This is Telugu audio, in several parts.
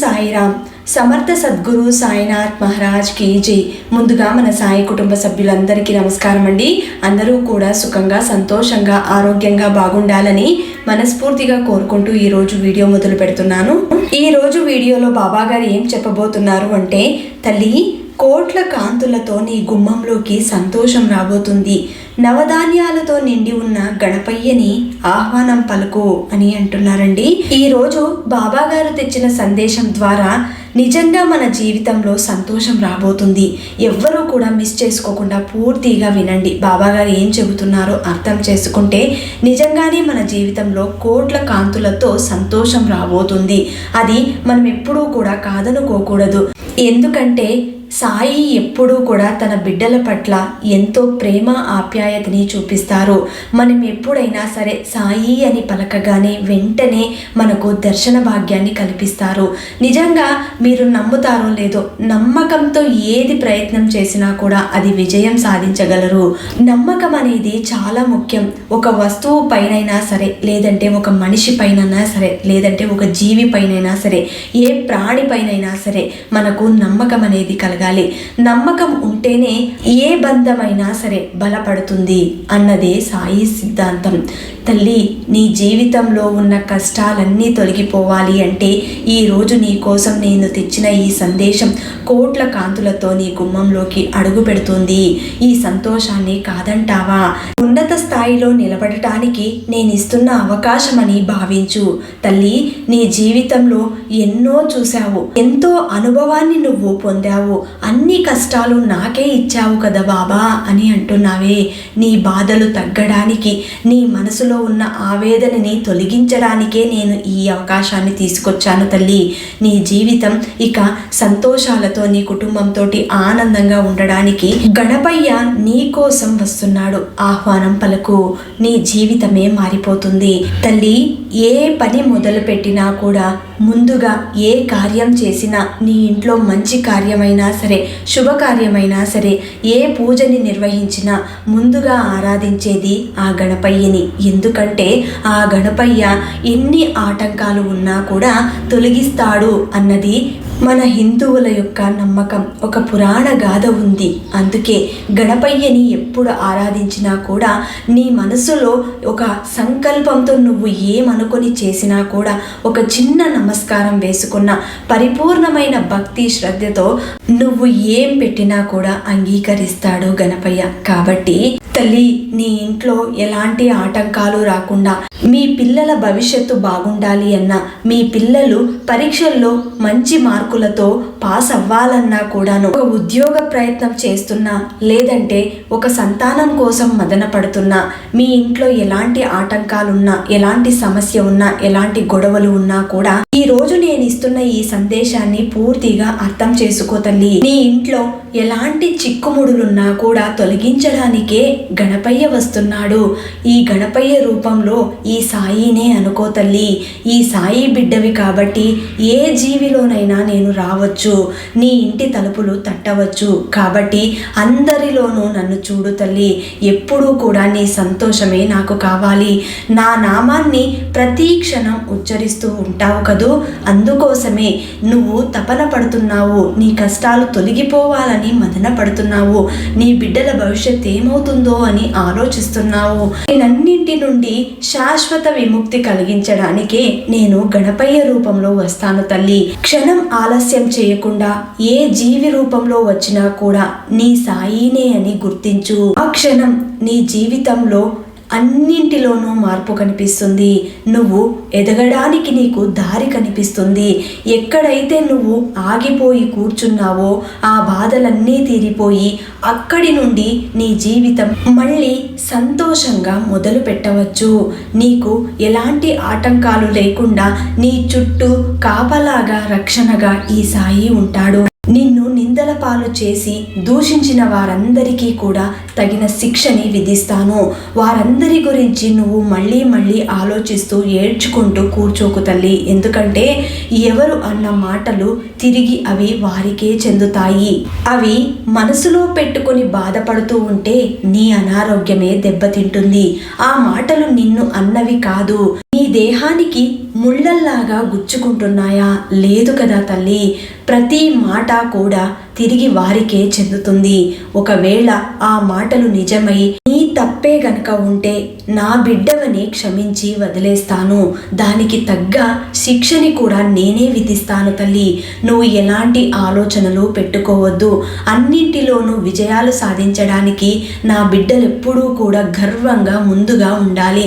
சாய்ராம் సమర్థ సద్గురు సాయినాథ్ మహారాజ్ కేజీ జై. ముందుగా మన సాయి కుటుంబ సభ్యులందరికీ నమస్కారం అండి. అందరూ కూడా సుఖంగా సంతోషంగా ఆరోగ్యంగా బాగుండాలని మనస్ఫూర్తిగా కోరుకుంటూ ఈ రోజు వీడియో మొదలు పెడుతున్నాను. ఈ రోజు వీడియోలో బాబా గారు ఏం చెప్పబోతున్నారు అంటే తల్లి కోట్ల కాంతులతో నీ గుమ్మంలోకి సంతోషం రాబోతుంది. నవధాన్యాలతో నిండి ఉన్న గణపయ్యని ఆహ్వానం పలుకు అని అంటున్నారండి. ఈరోజు బాబాగారు తెచ్చిన సందేశం ద్వారా నిజంగా మన జీవితంలో సంతోషం రాబోతుంది. ఎవ్వరూ కూడా మిస్ చేసుకోకుండా పూర్తిగా వినండి. బాబాగారు ఏం చెబుతున్నారో అర్థం చేసుకుంటే నిజంగానే మన జీవితంలో కోట్ల కాంతులతో సంతోషం రాబోతుంది. అది మనం ఎప్పుడూ కూడా కాదనుకోకూడదు. ఎందుకంటే సాయి ఎప్పుడూ కూడా తన బిడ్డల పట్ల ఎంతో ప్రేమ ఆప్యాయతని చూపిస్తారు. మనం ఎప్పుడైనా సరే సాయి అని పలకగానే వెంటనే మనకు దర్శన భాగ్యాన్ని కల్పిస్తారు. నిజంగా మీరు నమ్ముతారో లేదో నమ్మకంతో ఏది ప్రయత్నం చేసినా కూడా అది విజయం సాధించగలరు. నమ్మకం అనేది చాలా ముఖ్యం. ఒక వస్తువు పైనైనా సరే లేదంటే ఒక మనిషి పైనైనా సరే లేదంటే ఒక జీవి పైనైనా సరే ఏ ప్రాణి పైనైనా సరే మనకు నమ్మకం అనేది కలగాలి నమ్మకం ఉంటేనే ఏ బంధమైనా సరే బలపడుతుంది అన్నదే సాయి సిద్ధాంతం. తల్లి నీ జీవితంలో ఉన్న కష్టాలన్నీ తొలగిపోవాలి అంటే ఈ రోజు నీ కోసం నేను తెచ్చిన ఈ సందేశం కోట్ల కాంతులతో నీ గుమ్మంలోకి అడుగు పెడుతుంది. ఈ సంతోషాన్ని కాదంటావా? ఉన్నత స్థాయిలో నిలబడటానికి నేను ఇస్తున్న అవకాశమని భావించు. తల్లి నీ జీవితంలో ఎన్నో చూశావు. ఎంతో అనుభవాన్ని నువ్వు పొందావు. అన్ని కష్టాలు నాకే ఇచ్చావు కదా బాబా అని అంటున్నావే. నీ బాధలు తగ్గడానికి నీ మనసులో ఉన్న ఆవేదనని తొలగించడానికే నేను ఈ అవకాశాన్ని తీసుకొచ్చాను తల్లి. నీ జీవితం ఇక సంతోషాలతో నీ కుటుంబంతో ఆనందంగా ఉండడానికి గణపయ్య నీ కోసం వస్తున్నాడు. ఆహ్వానం పలుకు. నీ జీవితమే మారిపోతుంది తల్లి. ఏ పని మొదలు పెట్టినా కూడా ముందుగా ఏ కార్యం చేసినా నీ ఇంట్లో మంచి కార్యమైనా సరే శుభకార్యమైనా సరే ఏ పూజని నిర్వహించినా ముందుగా ఆరాధించేది ఆ గణపయ్యని. ఎందుకంటే ఆ గణపయ్య ఎన్ని ఆటంకాలు ఉన్నా కూడా తొలగిస్తాడు అన్నది మన హిందువుల యొక్క నమ్మకం ఒక పురాణ గాథ ఉంది. అందుకే గణపయ్యని ఎప్పుడు ఆరాధించినా కూడా నీ మనసులో ఒక సంకల్పంతో నువ్వు ఏమనుకొని చేసినా కూడా ఒక చిన్న నమస్కారం వేసుకున్న పరిపూర్ణమైన భక్తి శ్రద్ధతో నువ్వు ఏం పెట్టినా కూడా అంగీకరిస్తాడు గణపయ్య. కాబట్టి తల్లి నీ ఇంట్లో ఎలాంటి ఆటంకాలు రాకుండా మీ పిల్లల భవిష్యత్తు బాగుండాలి అన్నా మీ పిల్లలు పరీక్షల్లో మంచి మార్కులతో పాస్ అవ్వాలన్నా కూడాను ఒక ఉద్యోగ ప్రయత్నం చేస్తున్నా లేదంటే ఒక సంతానం కోసం మదన పడుతున్నా మీ ఇంట్లో ఎలాంటి ఆటంకాలున్నా ఎలాంటి సమస్య ఉన్నా ఎలాంటి గొడవలు ఉన్నా కూడా ఈ రోజు నేను ఇస్తున్న ఈ సందేశాన్ని పూర్తిగా అర్థం చేసుకో తల్లి. నీ ఇంట్లో ఎలాంటి చిక్కుముడులున్నా కూడా తొలగించడానికే గణపయ్య వస్తున్నాడు. ఈ గణపయ్య రూపంలో ఈ సాయినే అనుకో తల్లి. ఈ సాయి బిడ్డవి కాబట్టి ఏ జీవిలోనైనా నేను రావచ్చు. నీ ఇంటి తలుపులు తట్టవచ్చు. కాబట్టి అందరిలోనూ నన్ను చూడు తల్లి. ఎప్పుడూ కూడా నీ సంతోషమే నాకు కావాలి. నా నామాన్ని ప్రతి క్షణం ఉచ్చరిస్తూ ఉంటావు కదూ. అందుకోసమే నువ్వు తపన పడుతున్నావు. నీ కష్టాలు తొలగిపోవాలని మదన పడుతున్నావు. నీ బిడ్డల భవిష్యత్ ఏమవుతుందో అని ఆలోచిస్తున్నావు. నేనన్నింటి నుండి శాశ్వత విముక్తి కలిగించడానికే నేను గణపయ్య రూపంలో వస్తాను తల్లి. క్షణం ఆలస్యం చేయకుండా ఏ జీవి రూపంలో వచ్చినా కూడా నీ సాయినే అని గుర్తించు. ఆ క్షణం నీ జీవితంలో అన్నింటిలోనూ మార్పు కనిపిస్తుంది. నువ్వు ఎదగడానికి నీకు దారి కనిపిస్తుంది. ఎక్కడైతే నువ్వు ఆగిపోయి కూర్చున్నావో ఆ బాధలన్నీ తీరిపోయి అక్కడి నుండి నీ జీవితం మళ్ళీ సంతోషంగా మొదలు పెట్టవచ్చు. నీకు ఎలాంటి ఆటంకాలు లేకుండా నీ చుట్టూ కాపలాగా రక్షణగా ఈ సాయి ఉంటాడు. నిన్ను నిందల పాలు చేసి దూషించిన వారందరికీ కూడా తగిన శిక్షని విధిస్తాను. వారందరి గురించి నువ్వు మళ్ళీ మళ్ళీ ఆలోచిస్తూ ఏడ్చుకుంటూ కూర్చోకు తల్లి. ఎందుకంటే ఎవరు అన్న మాటలు తిరిగి అవి వారికే చెందుతాయి. అవి మనసులో పెట్టుకొని బాధపడుతూ ఉంటే నీ అనారోగ్యమే దెబ్బతింటుంది. ఆ మాటలు నిన్ను అన్నవి కాదు. దేహానికి ముళ్ళల్లాగా గుచ్చుకుంటున్నాయా? లేదు కదా తల్లి. ప్రతి మాట కూడా తిరిగి వారికే చెందుతుంది. ఒకవేళ ఆ మాటలు నిజమై నీ తప్పే గనక ఉంటే నా బిడ్డవని క్షమించి వదిలేస్తాను. దానికి తగ్గ శిక్షని కూడా నేనే విధిస్తాను తల్లి. నువ్వు ఎలాంటి ఆలోచనలు పెట్టుకోవద్దు. అన్నింటిలోనూ విజయాలు సాధించడానికి నా బిడ్డలు ఎప్పుడూ కూడా గర్వంగా ముందుగా ఉండాలి.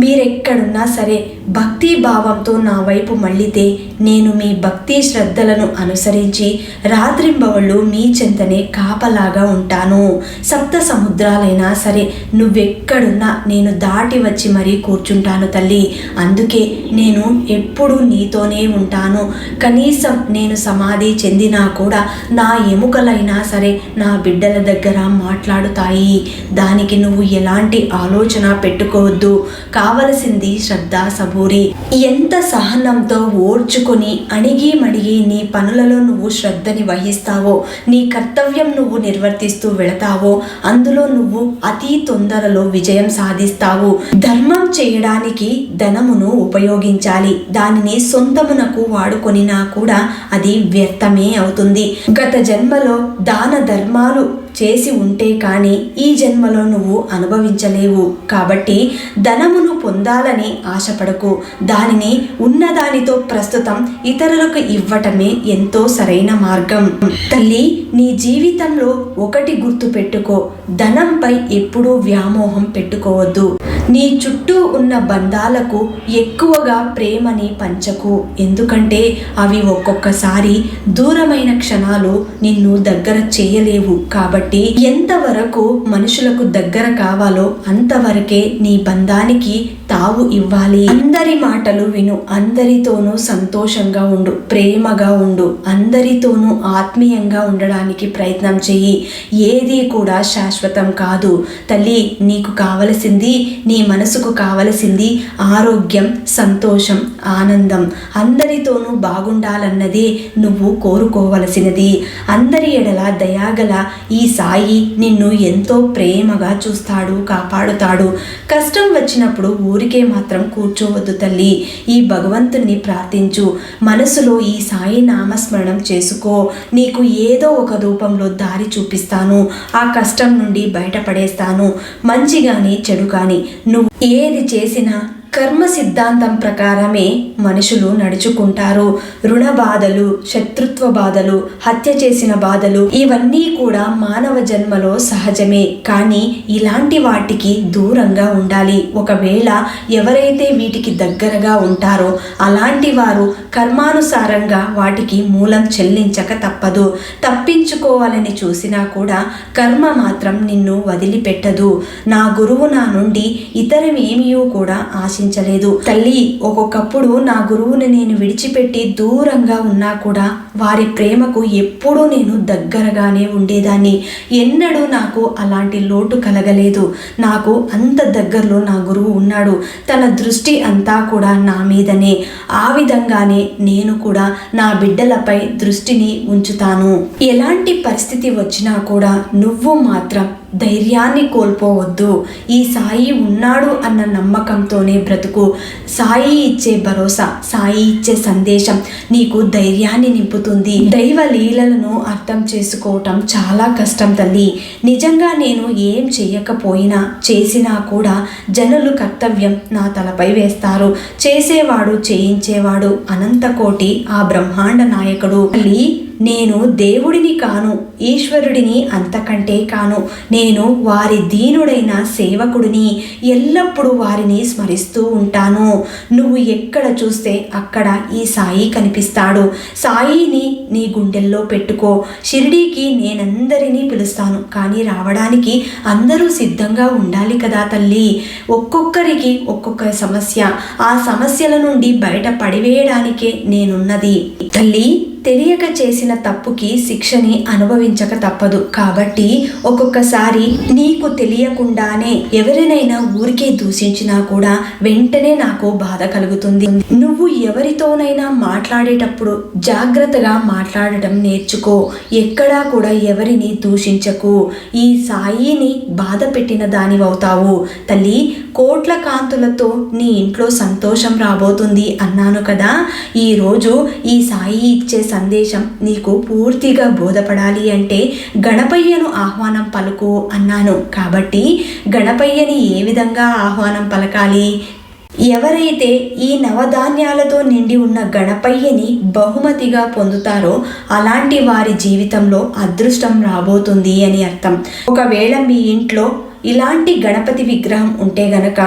మీరెక్కడున్నా సరే భక్తి భావంతో నా వైపు మళ్ళితే నేను మీ భక్తి శ్రద్ధలను అనుసరించి రాత్రింబవళ్ళు మీ చెంతనే కాపలాగా ఉంటాను. సప్త సముద్రాలైనా సరే నువ్వెక్కడున్నా నేను దాటి వచ్చి మరీ కూర్చుంటాను తల్లి. అందుకే నేను ఎప్పుడూ నీతోనే ఉంటాను. కనీసం నేను సమాధి చెందినా కూడా నా ఎముకలైనా సరే నా బిడ్డల దగ్గర మాట్లాడుతాయి. దానికి నువ్వు ఎలాంటి ఆలోచన పెట్టుకోవద్దు. కావలసింది శ్రద్ధ కబూరి ఎంత సహనంతో ఓర్చుకొని అణిగి మడిగి నీ పనులలో నువ్వు శ్రద్ధని వహిస్తావో నీ కర్తవ్యం నువ్వు నిర్వర్తిస్తూ వెళతావో అందులో నువ్వు అతి తొందరలో విజయం సాధిస్తావు. ధర్మం చేయడానికి ధనమును ఉపయోగించాలి. దానిని సొంతమునకు వాడుకొనినా కూడా అది వ్యర్థమే అవుతుంది. గత జన్మలో దాన ధర్మాలు చేసి ఉంటే కానీ ఈ జన్మలో నువ్వు అనుభవించలేవు. కాబట్టి ధనమును పొందాలని ఆశపడకు. దానిని ఉన్నదానితో ప్రస్తుతం ఇతరులకు ఇవ్వటమే ఎంతో సరైన మార్గం. తల్లి నీ జీవితంలో ఒకటి గుర్తు పెట్టుకో. ధనంపై ఎప్పుడూ వ్యామోహం పెట్టుకోవద్దు. నీ చుట్టూ ఉన్న బంధాలకు ఎక్కువగా ప్రేమని పంచకు. ఎందుకంటే అవి ఒక్కొక్కసారి దూరమైన క్షణాలు నిన్ను దగ్గర చేయలేవు. కాబట్టి కాబట్టి ఎంతవరకు మనుషులకు దగ్గర కావాలో అంతవరకే నీ బంధానికి తావు ఇవ్వాలి. అందరి మాటలు విను. అందరితోనూ సంతోషంగా ఉండు. ప్రేమగా ఉండు. అందరితోనూ ఆత్మీయంగా ఉండడానికి ప్రయత్నం చెయ్యి. ఏది కూడా శాశ్వతం కాదు. తల్లి నీకు కావలసింది నీ మనసుకు కావలసింది ఆరోగ్యం సంతోషం ఆనందం. అందరితోనూ బాగుండాలన్నదే నువ్వు కోరుకోవలసినది. అందరి ఎడల దయాగల ఈ సాయి నిన్ను ఎంతో ప్రేమగా చూస్తాడు కాపాడుతాడు. కష్టం వచ్చినప్పుడు ఊరు ఊరికే మాత్రం కూర్చోవద్దు తల్లి. ఈ భగవంతుణ్ణి ప్రార్థించు. మనసులో ఈ సాయి నామస్మరణం చేసుకో. నీకు ఏదో ఒక రూపంలో దారి చూపిస్తాను. ఆ కష్టం నుండి బయటపడేస్తాను. మంచి కానీ చెడు కానీ నువ్వు ఏది చేసినా కర్మ సిద్ధాంతం ప్రకారమే మనుషులు నడుచుకుంటారు. రుణ బాధలు శత్రుత్వ బాధలు హత్య చేసిన బాధలు ఇవన్నీ కూడా మానవ జన్మలో సహజమే. కానీ ఇలాంటి వాటికి దూరంగా ఉండాలి. ఒకవేళ ఎవరైతే వీటికి దగ్గరగా ఉంటారో అలాంటి వారు కర్మానుసారంగా వాటికి మూలం చెల్లించక తప్పదు. తప్పించుకోవాలని చూసినా కూడా కర్మ మాత్రం నిన్ను వదిలిపెట్టదు. నా గురువు నా నుండి ఇతరమేమీ కూడా ఆశ ఆశించలేదు తల్లి ఒక్కొక్కప్పుడు నా గురువుని నేను విడిచిపెట్టి దూరంగా ఉన్నా కూడా వారి ప్రేమకు ఎప్పుడూ నేను దగ్గరగానే ఉండేదాన్ని. ఎన్నడూ నాకు అలాంటి లోటు కలగలేదు. నాకు అంత దగ్గరలో నా గురువు ఉన్నాడు. తన దృష్టి అంతా కూడా నా మీదనే. ఆ విధంగానే నేను కూడా నా బిడ్డలపై దృష్టిని ఉంచుతాను. ఎలాంటి పరిస్థితి వచ్చినా కూడా నువ్వు మాత్రం ధైర్యాన్ని కోల్పోవద్దు. ఈ సాయి ఉన్నాడు అన్న నమ్మకంతోనే బ్రతుకు. సాయి ఇచ్చే భరోసా సాయి ఇచ్చే సందేశం నీకు ధైర్యాన్ని నింపుతుంది. దైవ లీలలను అర్థం చేసుకోవటం చాలా కష్టం తల్లి. నిజంగా నేను ఏం చేయకపోయినా చేసినా కూడా జనులు కర్తవ్యం నా తలపై వేస్తారు. చేసేవాడు చేయించేవాడు అనంతకోటి ఆ బ్రహ్మాండ నాయకుడు. తల్లి నేను దేవుడిని కాను ఈశ్వరుడిని అంతకంటే కాను. నేను వారి దీనుడైన సేవకుడిని ఎల్లప్పుడూ వారిని స్మరిస్తూ ఉంటాను. నువ్వు ఎక్కడ చూస్తే అక్కడ ఈ సాయి కనిపిస్తాడు. సాయిని నీ గుండెల్లో పెట్టుకో. షిరిడీకి నేనందరినీ పిలుస్తాను. కానీ రావడానికి అందరూ సిద్ధంగా ఉండాలి కదా తల్లి. ఒక్కొక్కరికి ఒక్కొక్క సమస్య. ఆ సమస్యల నుండి బయట పడివేయడానికే నేనున్నది. తల్లి తెలియక చేసిన తప్పుకి శిక్షని అనుభవించక తప్పదు. కాబట్టి ఒక్కొక్కసారి నీకు తెలియకుండానే ఎవరినైనా ఊరికే దూషించినా కూడా వెంటనే నాకు బాధ కలుగుతుంది. నువ్వు ఎవరితోనైనా మాట్లాడేటప్పుడు జాగ్రత్తగా మాట్లాడటం నేర్చుకో. ఎక్కడా కూడా ఎవరిని దూషించకు. ఈ సాయిని బాధ పెట్టిన దానివవుతావు. తల్లి కోట్ల కాంతులతో నీ ఇంట్లో సంతోషం రాబోతుంది అన్నాను కదా. ఈరోజు ఈ సాయి ఇచ్చే సందేశం నీకు పూర్తిగా బోధపడాలి అంటే గణపయ్యను ఆహ్వానం పలుకు అన్నాను. కాబట్టి గణపయ్యని ఏ విధంగా ఆహ్వానం పలకాలి? ఎవరైతే ఈ నవధాన్యాలతో నిండి ఉన్న గణపయ్యని బహుమతిగా పొందుతారో అలాంటి వారి జీవితంలో అదృష్టం రాబోతుంది అని అర్థం. ఒకవేళ మీ ఇంట్లో ఇలాంటి గణపతి విగ్రహం ఉంటే గనక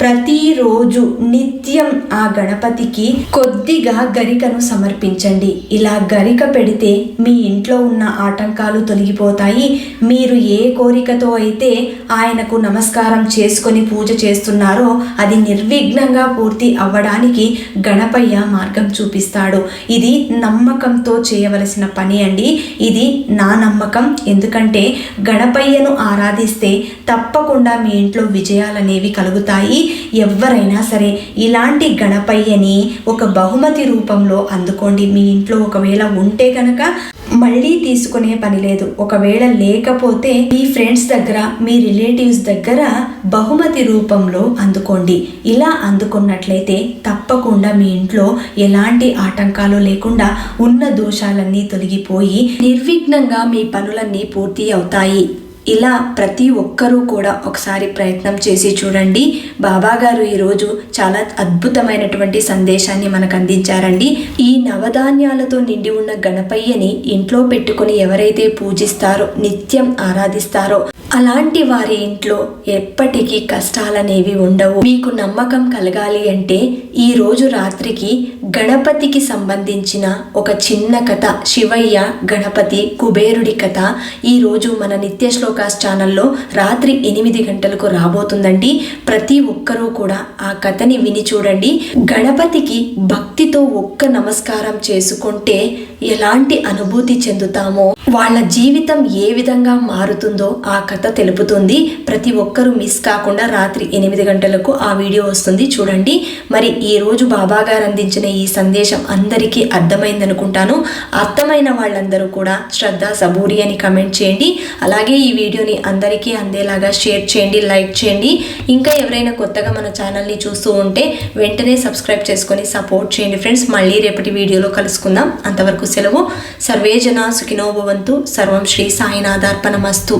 ప్రతిరోజు నిత్యం ఆ గణపతికి కొద్దిగా గరికను సమర్పించండి. ఇలా గరిక పెడితే మీ ఇంట్లో ఉన్న ఆటంకాలు తొలగిపోతాయి. మీరు ఏ కోరికతో అయితే ఆయనకు నమస్కారం చేసుకొని పూజ చేస్తున్నారో అది నిర్విఘ్నంగా పూర్తి అవ్వడానికి గణపయ్య మార్గం చూపిస్తాడు. ఇది నమ్మకంతో చేయవలసిన పని అండి. ఇది నా నమ్మకం. ఎందుకంటే గణపయ్యను ఆరాధిస్తే తప్పకుండా మీ ఇంట్లో విజయాలనేవి కలుగుతాయి. ఎవరైనా సరే ఇలాంటి గణపయ్యని ఒక బహుమతి రూపంలో అందుకోండి. మీ ఇంట్లో ఒకవేళ ఉంటే కనుక మళ్ళీ తీసుకునే పని లేదు. ఒకవేళ లేకపోతే మీ ఫ్రెండ్స్ దగ్గర మీ రిలేటివ్స్ దగ్గర బహుమతి రూపంలో అందుకోండి. ఇలా అందుకున్నట్లయితే తప్పకుండా మీ ఇంట్లో ఎలాంటి ఆటంకాలు లేకుండా ఉన్న దోషాలన్నీ తొలగిపోయి నిర్విఘ్నంగా మీ పనులన్నీ పూర్తి అవుతాయి. ఇలా ప్రతి ఒక్కరూ కూడా ఒకసారి ప్రయత్నం చేసి చూడండి. బాబా గారు ఈరోజు చాలా అద్భుతమైనటువంటి సందేశాన్ని మనకు అందించారండి. ఈ నవధాన్యాలతో నిండి ఉన్న గణపయ్యని ఇంట్లో పెట్టుకొని ఎవరైతే పూజిస్తారో నిత్యం ఆరాధిస్తారో అలాంటి వారి ఇంట్లో ఎప్పటికీ కష్టాలనేవి ఉండవు. మీకు నమ్మకం కలగాలి అంటే ఈ రోజు రాత్రికి గణపతికి సంబంధించిన ఒక చిన్న కథ శివయ్య గణపతి కుబేరుడి కథ ఈరోజు మన నిత్య శ్లోకాస్ ఛానల్లో రాత్రి ఎనిమిది గంటలకు రాబోతుందండి. ప్రతి ఒక్కరూ కూడా ఆ కథని విని చూడండి. గణపతికి భక్తితో ఒక్క నమస్కారం చేసుకుంటే ఎలాంటి అనుభూతి చెందుతామో వాళ్ళ జీవితం ఏ విధంగా మారుతుందో ఆ కథ తెలుపుతుంది. ప్రతి ఒక్కరూ మిస్ కాకుండా రాత్రి ఎనిమిది గంటలకు ఆ వీడియో వస్తుంది. చూడండి. మరి ఈ రోజు బాబా గారు అందించిన ఈ సందేశం అందరికీ అర్థమైందనుకుంటాను అర్థమైన వాళ్ళందరూ కూడా శ్రద్ధ సబూరి అని కమెంట్ చేయండి. అలాగే ఈ వీడియోని అందరికీ అందేలాగా షేర్ చేయండి లైక్ చేయండి. ఇంకా ఎవరైనా కొత్తగా మన ఛానల్ని చూస్తూ ఉంటే వెంటనే సబ్స్క్రైబ్ చేసుకొని సపోర్ట్ చేయండి ఫ్రెండ్స్ మళ్ళీ రేపటి వీడియోలో కలుసుకుందాం. అంతవరకు సెలవు. సర్వేజన సుఖినోభవంతు సర్వం శ్రీ సాయినాథార్పణమస్తు.